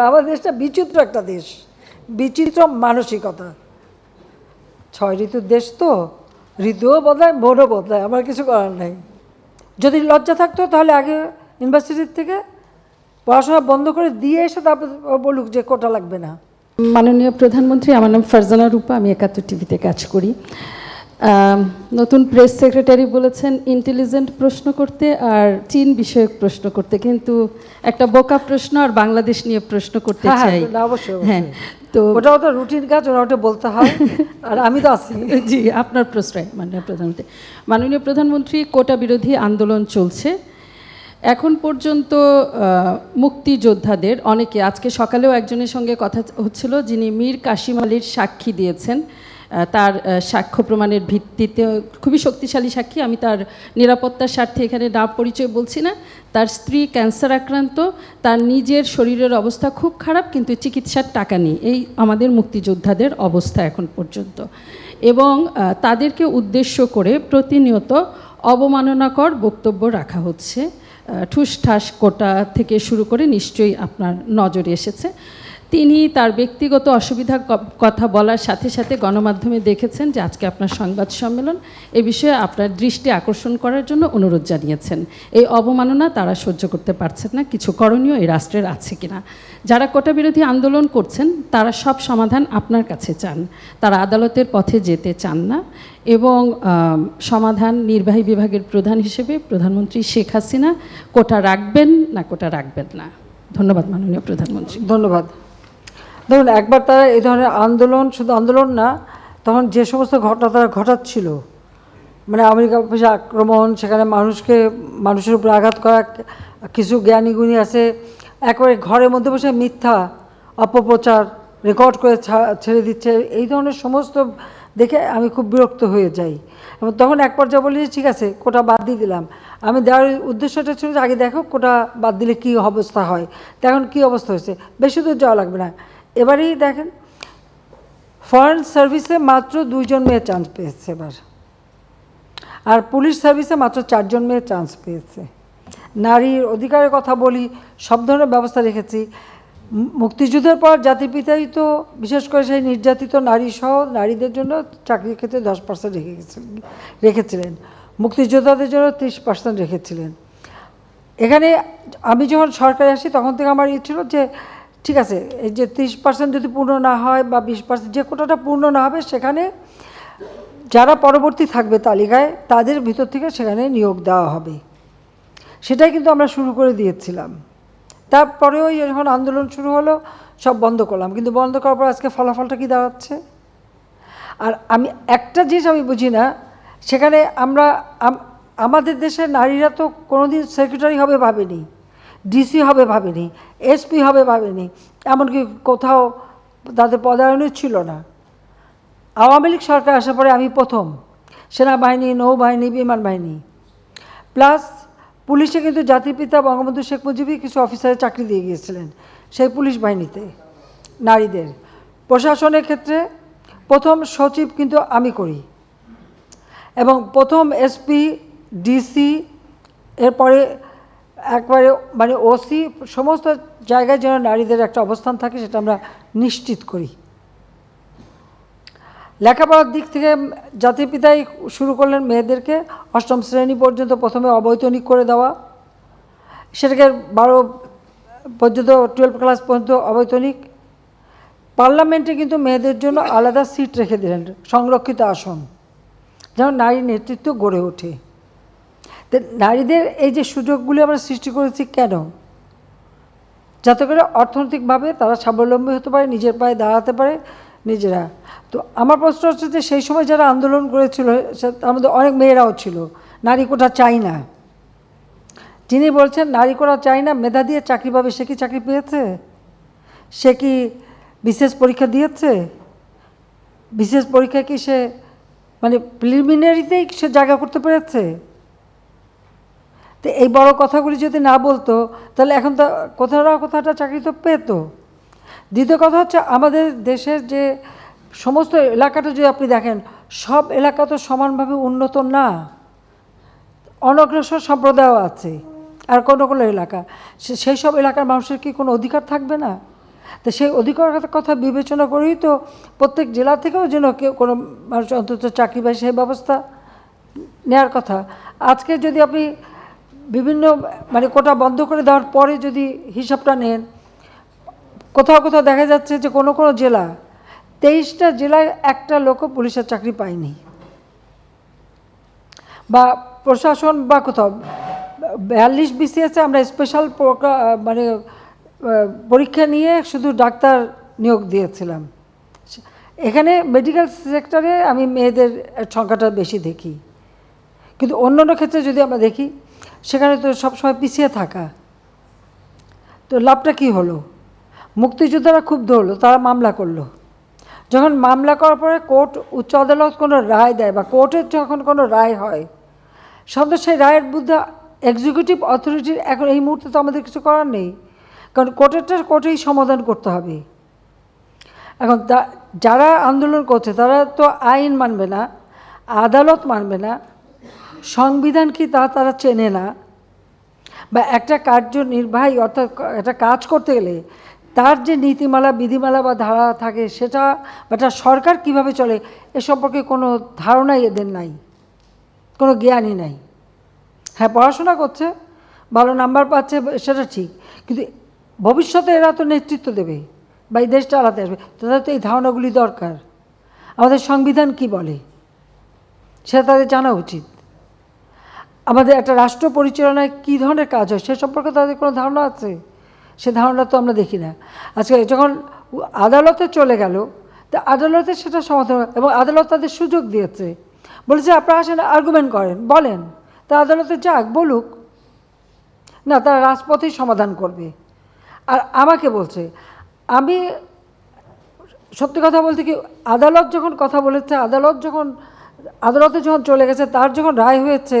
আমাদের দেশটা বিচিত্র একটা দেশ। বিচিত্র মানসিকতা। ছয় ঋতুর দেশ তো। ঋতুও বদলায়, মনও বদলায়, আমার কিছু করার নাই। যদি লজ্জা থাকতো তাহলে আগে ইউনিভার্সিটির থেকে পড়াশোনা বন্ধ করে দিয়ে এসে তারপর বলুক যে কোটা লাগবে না। মাননীয় প্রধানমন্ত্রী, আমার নাম ফারজানা রূপা, আমি একাত্তর টিভিতে কাজ করি। নতুন প্রেস সেক্রেটারি বলেছেন ইন্টেলিজেন্ট প্রশ্ন করতে আর চীন বিষয়ক প্রশ্ন করতে। কিন্তু একটা বোকা প্রশ্ন আর বাংলাদেশ নিয়ে প্রশ্ন করতে হ্যাঁ, হ্যাঁ, চাই। অবশ্যই। হ্যাঁ তো ওটাও তো রুটিন কাজ ওরা ওটা বলতে হয় আর আমি তো আছি। জি আপনার প্রশ্ন মাননীয় প্রধানমন্ত্রী। মাননীয় প্রধানমন্ত্রী কোটা বিরোধী আন্দোলন চলছে। এখন পর্যন্ত মুক্তিযোদ্ধাদের অনেকে আজকে সকালেও একজনের সঙ্গে কথা হচ্ছিল যিনি মীর কাশিম আলীর সাক্ষী দিয়েছেন। তার সাক্ষ্য প্রমাণের ভিত্তিতে খুবই শক্তিশালী সাক্ষী। আমি তার নিরাপত্তার স্বার্থে এখানে নাম পরিচয় বলছি না। তার স্ত্রী ক্যান্সার আক্রান্ত তার নিজের শরীরের অবস্থা খুব খারাপ কিন্তু চিকিৎসার টাকা নেই। এই আমাদের মুক্তিযোদ্ধাদের অবস্থা এখন পর্যন্ত। এবং তাদেরকে উদ্দেশ্য করে প্রতিনিয়ত অবমাননাকর বক্তব্য রাখা হচ্ছে। আহ, ঠুস ঠাস কোটা থেকে শুরু করে নিশ্চয়ই আপনার নজরে এসেছে। তিনি তার ব্যক্তিগত অসুবিধার কথা বলার সাথে সাথে গণমাধ্যমে দেখেছেন যে আজকে আপনার সংবাদ সম্মেলন এ বিষয়ে আপনার দৃষ্টি আকর্ষণ করার জন্য অনুরোধ জানিয়েছেন। এই অবমাননা তারা সহ্য করতে পারছেন না, কিছু করণীয় এই রাষ্ট্রের আছে কিনা। যারা কোটা বিরোধী আন্দোলন করছেন, তারা সব সমাধান আপনার কাছে চান। তারা আদালতের পথে যেতে চান না এবং সমাধান নির্বাহী বিভাগের প্রধান হিসেবে প্রধানমন্ত্রী শেখ হাসিনা কোটা রাখবেন না কোটা রাখবেন না। ধন্যবাদ মাননীয় প্রধানমন্ত্রী। ধন্যবাদ। ধরুন একবার তারা এই ধরনের আন্দোলন, শুধু আন্দোলন না, তখন যে সমস্ত ঘটনা তারা ঘটাচ্ছিল মানে আমেরিকা অফিসে আক্রমণ, সেখানে মানুষকে, মানুষের উপর আঘাত করা, কিছু জ্ঞানী গুণী আছে, একেবারে ঘরের মধ্যে বসে মিথ্যা অপপ্রচার রেকর্ড করে ছেড়ে দিচ্ছে, এই ধরনের সমস্ত দেখে আমি খুব বিরক্ত হয়ে যাই। এবং তখন এক পর্যায়ে বলি, ঠিক আছে, কোটা বাদ দিয়ে দিলাম। আমি দেওয়ার উদ্দেশ্যটা ছিল যে, আগে দেখো কোটা বাদ দিলে কী অবস্থা হয় তো এখন কী অবস্থা হয়েছে, বেশি দূর যাওয়া লাগবে না। এবারেই দেখেন ফরেন সার্ভিসে মাত্র দুইজন মেয়ে চান্স পেয়েছে এবার। আর পুলিশ সার্ভিসে মাত্র চারজন মেয়ে চান্স পেয়েছে। নারীর অধিকারের কথা বলি, সব ধরনের ব্যবস্থা রেখেছি। মুক্তিযুদ্ধের পর জাতির পিতাই তো, বিশেষ করে সেই নির্যাতিত নারী সহ নারীদের জন্য চাকরির ক্ষেত্রে দশ পার্সেন্ট রেখে রেখেছিলেন। মুক্তিযোদ্ধাদের জন্য ত্রিশ পার্সেন্ট রেখেছিলেন। এখানে আমি যখন সরকারে আসি, তখন থেকে আমার ইয়ে ছিল যে ঠিক আছে, এই যে ত্রিশ পার্সেন্ট যদি পূর্ণ না হয় বা বিশ পার্সেন্ট যে কোটাটা পূর্ণ না হবে, সেখানে যারা পরবর্তী থাকবে তালিকায়, তাদের ভিতর থেকে সেখানে নিয়োগ দেওয়া হবে। সেটাই কিন্তু আমরা শুরু করে দিয়েছিলাম। তারপরেও যখন আন্দোলন শুরু হলো, সব বন্ধ করলাম। কিন্তু বন্ধ করার পর আজকে ফলাফলটা কি দাঁড়াচ্ছে? আর আমি একটা জিনিস আমি বুঝি না, সেখানে আমরা আমাদের দেশের নারীরা তো কোনোদিন সেক্রেটারি হবে ভাবেনি। ডিসি হবে ভাবেনি এসপি হবে ভাবেনি, এমনকি কোথাও তাদের পদায়নই ছিল না। আওয়ামী লীগ সরকার আসার পরে আমি প্রথম, সেনাবাহিনী, নৌবাহিনী, বিমান বাহিনী। প্লাস পুলিশে কিন্তু জাতির পিতা বঙ্গবন্ধু শেখ মুজিবই কিছু অফিসারের চাকরি দিয়ে গিয়েছিলেন, সেই পুলিশ বাহিনীতে, নারীদের। প্রশাসনের ক্ষেত্রে প্রথম সচিব কিন্তু আমি করি। এবং প্রথম এসপি ডিসি এরপরে একবারে মানে ওসি সমস্ত জায়গায় যেন নারীদের একটা অবস্থান থাকে সেটা আমরা নিশ্চিত করি। লেখাপড়ার দিক থেকে জাতির পিতাই শুরু করলেন মেয়েদেরকে, অষ্টম শ্রেণি পর্যন্ত প্রথমে অবৈতনিক করে দেওয়া। সেটাকে বারো পর্যন্ত টুয়েলভ ক্লাস পর্যন্ত অবৈতনিক। পার্লামেন্টে কিন্তু মেয়েদের জন্য আলাদা সিট রেখে দিলেন, সংরক্ষিত আসন, যেন নারী নেতৃত্ব গড়ে ওঠে। নারীদের এই যে সুযোগগুলি আমরা সৃষ্টি করেছি কেন? যাতে করে অর্থনৈতিকভাবে তারা স্বাবলম্বী হতে পারে, নিজের পায়ে দাঁড়াতে পারে নিজেরা। তো আমার প্রশ্ন হচ্ছে যে সেই সময় যারা আন্দোলন করেছিল তার মধ্যে অনেক মেয়েরাও ছিল, নারী কোটা চাই না। যিনি বলছেন, নারী কোটা চাই না, মেধা দিয়ে চাকরি পাবে, সে কি চাকরি পেয়েছে? সে কি বিশেষ পরীক্ষা দিয়েছে? বিশেষ পরীক্ষা কি সে মানে প্রিলিমিনারিতেই সে জায়গা করতে পেরেছে? তো এই বড় কথাগুলি যদি না বলতো, তাহলে এখন তো কোথাও না কোথাওটা চাকরি তো পেতো। দ্বিতীয় কথা হচ্ছে, আমাদের দেশের যে সমস্ত এলাকাটা যদি আপনি দেখেন, সব এলাকা তো সমানভাবে উন্নত না। অনগ্রসর সম্প্রদায়ও আছে, আর কোনো কোনো এলাকা। সেই সব এলাকার মানুষের কি কোনো অধিকার থাকবে না? তো সেই অধিকারের কথা বিবেচনা করেই তো প্রত্যেক জেলা থেকেও যেন কেউ কোনো মানুষ অন্তত চাকরি পায় সেই ব্যবস্থা নেওয়ার কথা। আজকে যদি আপনি বিভিন্ন মানে কোটা বন্ধ করে দেওয়ার পরে যদি হিসাবটা নেন, কোথাও কোথাও দেখা যাচ্ছে যে কোনো কোনো জেলা, তেইশটা জেলায় একটা লোকও পুলিশের চাকরি পায়নি। বা প্রশাসন বা কোথাও, বিয়াল্লিশ বিসিএসে আমরা স্পেশাল মানে পরীক্ষা নিয়ে শুধু ডাক্তার নিয়োগ দিয়েছিলাম। এখানে মেডিকেল সেক্টরে আমি মেয়েদের সংখ্যাটা বেশি দেখি। কিন্তু অন্য অন্য ক্ষেত্রে যদি আমরা দেখি সেখানে তো সবসময় পিছিয়ে থাকা। তো লাভটা কি হলো? মুক্তিযোদ্ধারা খুব ধরলো তারা মামলা করল। যখন মামলা করার পরে কোর্ট, উচ্চ আদালত কোনো রায় দেয় বা কোর্টের যখন কোনো রায় হয়, সাধারণত সেই রায়ের বুদ্ধে এক্সিকিউটিভ অথরিটির এখন এই মুহূর্তে তো আমাদের কিছু করার নেই। কারণ কোর্টেরটা কোর্টেই সমাধান করতে হবে। এখন যারা আন্দোলন করছে তারা তো আইন মানবে না, আদালত মানবে না সংবিধান কি তা তারা চেনে না? বা একটা কার্যনির্বাহী অর্থাৎ একটা কাজ করতে গেলে তার যে নীতিমালা, বিধিমালা বা ধারা থাকে সেটা বা একটা সরকার কীভাবে চলে, এ সম্পর্কে কোনো ধারণাই এদের নাই। কোনো জ্ঞানই নাই। হ্যাঁ পড়াশোনা করছে, ভালো নাম্বার পাচ্ছে, সেটা ঠিক। কিন্তু ভবিষ্যতে এরা তো নেতৃত্ব দেবে বা এই দেশ চালাতে আসবে, তাদের তো এই ধারণাগুলি দরকার। আমাদের সংবিধান কি বলে, সেটা তাদের জানা উচিত। আমাদের একটা রাষ্ট্র পরিচালনায় কী ধরনের কাজ হয় সে সম্পর্কে তাদের কোনো ধারণা আছে? সে ধারণা তো আমরা দেখি না। আজকে যখন আদালতে চলে গেল, তা আদালতে সেটা সমাধান এবং আদালত তাদের সুযোগ দিয়েছে। বলেছে, আপনারা আসেন আর্গুমেন্ট করেন, বলেন। তা আদালতে যাক, বলুক। না, তারা রাজপথেই সমাধান করবে। আর আমাকে বলছে, আমি সত্যি কথা বলতে কি, আদালত যখন কথা বলেছে, আদালত যখন, আদালতে যখন চলে গেছে, তার যখন রায় হয়েছে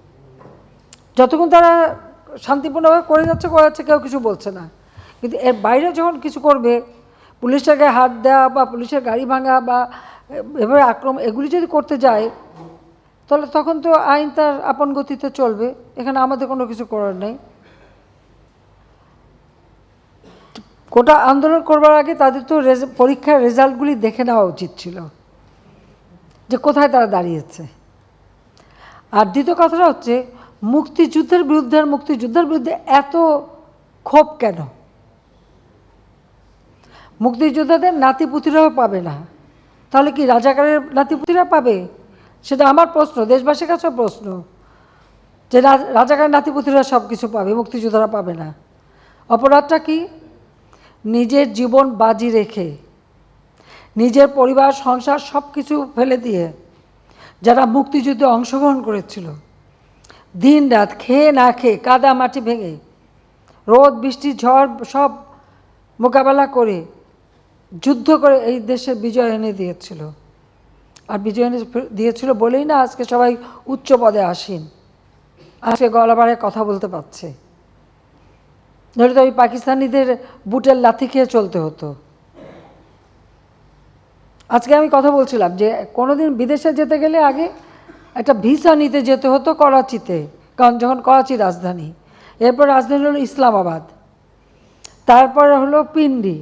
যতক্ষণ তারা শান্তিপূর্ণভাবে করে যাচ্ছে করে যাচ্ছে, কেউ কিছু বলছে না। কিন্তু এর বাইরে যখন কিছু করবে, পুলিশের গায়ে হাত দেওয়া বা পুলিশের গাড়ি ভাঙা বা এভাবে আক্রমণ, এগুলি যদি করতে যায়, তাহলে তখন তো আইন তার আপন গতিতে চলবে। এখানে আমাদের কোনো কিছু করার নেই। কোটা আন্দোলন করবার আগে তাদের তো পরীক্ষার রেজাল্টগুলি দেখে নেওয়া উচিত ছিল, যে কোথায় তারা দাঁড়িয়েছে। আর দ্বিতীয় কথাটা হচ্ছে মুক্তিযুদ্ধের বিরুদ্ধে আর মুক্তিযুদ্ধের বিরুদ্ধে এত ক্ষোভ কেন? মুক্তিযোদ্ধাদের নাতিপুতিরাও পাবে না। তাহলে কি রাজাকারের নাতিপুতিরা পাবে? সেটা আমার প্রশ্ন, দেশবাসীর কাছেও প্রশ্ন। যে রাজাকারের নাতিপুতিরা সব কিছু পাবে, মুক্তিযোদ্ধারা পাবে না। অপরাধটা কি? নিজের জীবন বাজি রেখে, নিজের পরিবার, সংসার সব কিছু ফেলে দিয়ে যারা মুক্তিযুদ্ধে অংশগ্রহণ করেছিল দিন রাত খেয়ে না খেয়ে কাদা মাটি ভেঙে রোদ, বৃষ্টি, ঝড় সব মোকাবেলা করে যুদ্ধ করে এই দেশে বিজয় এনে দিয়েছিল। আর বিজয় এনে দিয়েছিল বলেই না আজকে সবাই উচ্চ পদে আসেন। আজকে গলাবারে কথা বলতে পারছে। নইলে তো ওই পাকিস্তানিদের বুটের লাথি খেয়ে চলতে হতো। আজকে আমি কথা বলছিলাম যে কোনোদিন বিদেশে যেতে গেলে আগে একটা ভিসা নিতে যেতে হতো করাচিতে, কারণ যখন করাচি রাজধানী, এরপর রাজধানী হলো ইসলামাবাদ, তারপরে হলো পিন্ডি।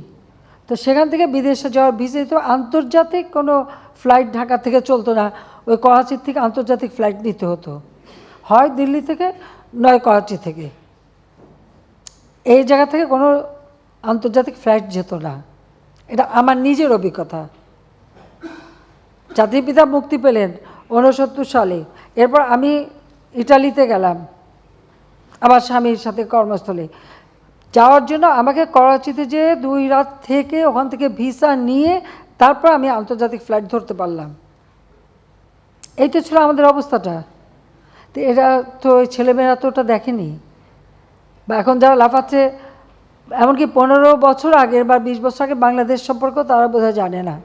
তো সেখান থেকে বিদেশে যাওয়ার ভিসা তো আন্তর্জাতিক কোনো ফ্লাইট ঢাকা থেকে চলতো না, ওই করাচির থেকে আন্তর্জাতিক ফ্লাইট নিতে হতো। হয় দিল্লি থেকে, নয় করাচি থেকে। এই জায়গা থেকে কোনো আন্তর্জাতিক ফ্লাইট যেত না। এটা আমার নিজের অভিজ্ঞতা। জাতির পিতা মুক্তি পেলেন ঊনসত্তর সালে। এরপর আমি ইটালিতে গেলাম, আমার স্বামীর সাথে কর্মস্থলে। যাওয়ার জন্য আমাকে করাচিতে যে দুই রাত থেকে ওখান থেকে ভিসা নিয়ে তারপর আমি আন্তর্জাতিক ফ্লাইট ধরতে পারলাম। এই তো ছিল আমাদের অবস্থাটা। তো এরা তো ওই ছেলেমেয়েরা তো ওটা দেখেনি। বা এখন যারা লাফাচ্ছে, এমনকি পনেরো বছর আগের বা বিশ বছর আগে বাংলাদেশ সম্পর্কেও তারা বোধহয় জানে না।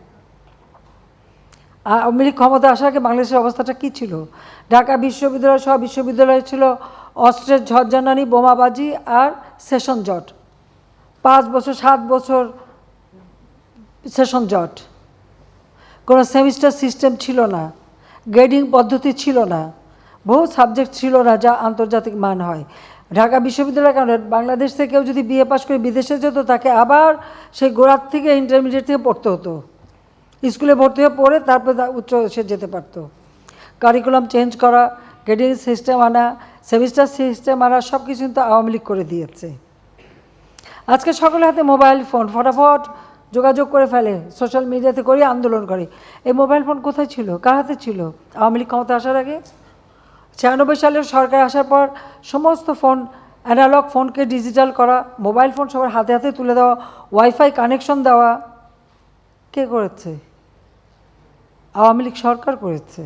আওয়ামী লীগ ক্ষমতা আসার আগে বাংলাদেশের অবস্থাটা কী ছিল? ঢাকা বিশ্ববিদ্যালয়, সহ বিশ্ববিদ্যালয় ছিল অস্ত্রের ঝড়জানানি বোমাবাজি আর সেশন জট। পাঁচ বছর, সাত বছর সেশন জট। কোনো সেমিস্টার সিস্টেম ছিল না। গ্রেডিং পদ্ধতি ছিল না। বহু সাবজেক্ট ছিল না যা আন্তর্জাতিক মান হয়। ঢাকা বিশ্ববিদ্যালয়ের কারণে বাংলাদেশ থেকে কেউ যদি বিএ পাশ করে বিদেশে যেত, তাকে আবার সেই গোড়ার থেকে ইন্টারমিডিয়েট থেকে পড়তে হতো। স্কুলে ভর্তি হয়ে পড়ে তারপরে উচ্চ সে যেতে পারতো। কারিকুলাম চেঞ্জ করা গ্রেডিং সিস্টেম আনা সেমিস্টার সিস্টেম আনা সব কিছু কিন্তু আওয়ামী লীগ করে দিয়েছে। আজকে সকলের হাতে মোবাইল ফোন ফটাফট যোগাযোগ করে ফেলে সোশ্যাল মিডিয়াতে করে আন্দোলন করে। এই মোবাইল ফোন কোথায় ছিল? কার হাতে ছিল? আওয়ামী লীগ ক্ষমতা আসার আগে? ছিয়ানব্বই সালের সরকার আসার পর সমস্ত ফোন অ্যানালগ ফোনকে ডিজিটাল করা মোবাইল ফোন সবার হাতে হাতে তুলে দেওয়া ওয়াইফাই কানেকশন দেওয়া, কে করেছে? আওয়ামী লীগ সরকার করেছে।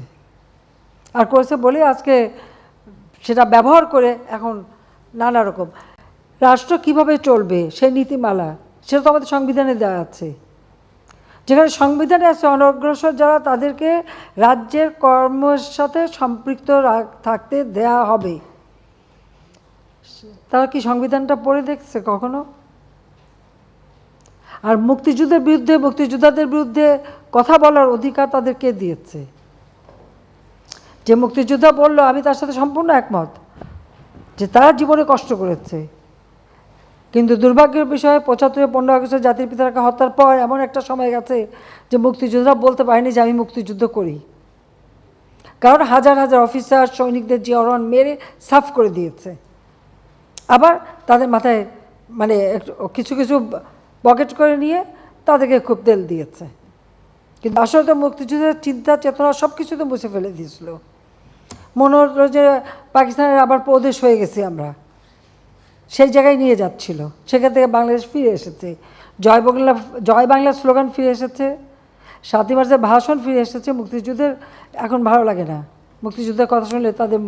আর করেছে বলে আজকে সেটা ব্যবহার করে এখন নানা রকম। রাষ্ট্র কীভাবে চলবে? সেই নীতিমালা, সেটা তো আমাদের সংবিধানে দেওয়া আছে। যেখানে সংবিধানে আছে, অনগ্রসর যারা, তাদেরকে রাজ্যের কর্মের সাথে সম্পৃক্ত থাকতে দেয়া হবে। তারা কি সংবিধানটা পড়ে দেখছে কখনো? আর মুক্তিযুদ্ধের বিরুদ্ধে, মুক্তিযোদ্ধাদের বিরুদ্ধে কথা বলার অধিকার তাদেরকে দিয়েছে। যে মুক্তিযোদ্ধা বলল, আমি তার সাথে সম্পূর্ণ একমত যে তারা জীবনে কষ্ট করেছে। কিন্তু দুর্ভাগ্যের বিষয়ে পঁচাত্তরে পনেরো আগস্টের জাতির পিতাকে হত্যার পর এমন একটা সময় গেছে যে মুক্তিযোদ্ধা বলতে পারেনি যে আমি মুক্তিযুদ্ধ করি। কারণ হাজার হাজার অফিসার, সৈনিকদের জিয়রন মেরে সাফ করে দিয়েছে। আবার তাদের মাথায় মানে কিছু কিছু পকেট করে নিয়ে তাদেরকে খুব তেল দিয়েছে। কিন্তু আসলে তো মুক্তিযুদ্ধের চিন্তা, চেতনা সব কিছু তো মুছে ফেলে দিয়েছিল। মনে হলো যে পাকিস্তানের আবার প্রদেশ হয়ে গেছি আমরা। সেই জায়গায় নিয়ে যাচ্ছিল। সেখান থেকে বাংলাদেশ ফিরে এসেছে। জয় বাংলা জয় বাংলা স্লোগান ফিরে এসেছে। সাতই মার্চের ভাষণ ফিরে এসেছে। মুক্তিযুদ্ধের এখন ভালো লাগে না। মুক্তিযুদ্ধের কথা শুনলে তাদের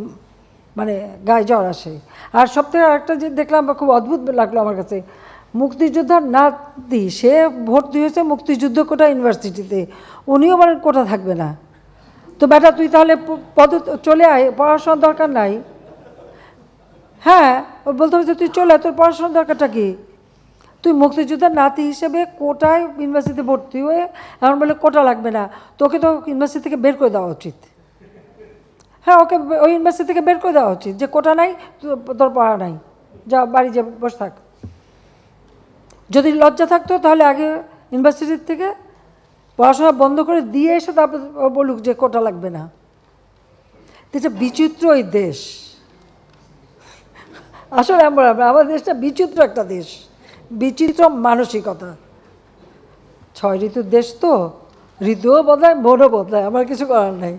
মানে গায়ে জ্বর আসে। আর সব থেকে একটা যে দেখলাম খুব অদ্ভুত লাগল আমার কাছে মুক্তিযোদ্ধার নাতি, সে ভর্তি হয়েছে মুক্তিযুদ্ধ কোটা ইউনিভার্সিটিতে। উনিও বলেন কোটা থাকবে না। তো বেটা, তুই তাহলে পদ চলে আয়, পড়াশোনার দরকার নাই। হ্যাঁ ও বলতে হবে যে তুই চলে তোর পড়াশোনার দরকারটা কি? তুই মুক্তিযোদ্ধার নাতি হিসেবে কোটায় ইউনিভার্সিটিতে ভর্তি হয়ে এখন বলে কোটা লাগবে না, তোকে তো ইউনিভার্সিটি থেকে বের করে দেওয়া উচিত। হ্যাঁ ওকে ওই ইউনিভার্সিটি থেকে বের করে দেওয়া উচিত যে কোটা নাই তোর পড়া নাই। যা, বাড়ি যা, বসে থাক। যদি লজ্জা থাকতো তাহলে আগে ইউনিভার্সিটির থেকে পড়াশোনা বন্ধ করে দিয়ে এসে তারপর বলুক যে কোটা লাগবে না। এটা বিচিত্র এই দেশ। আসলে আমরা, আমাদের দেশটা বিচিত্র একটা দেশ। বিচিত্র মানসিকতা। ছয় ঋতুর দেশ তো, ঋতুও বদলায়, মনও বদলায়, আমার কিছু করার নাই।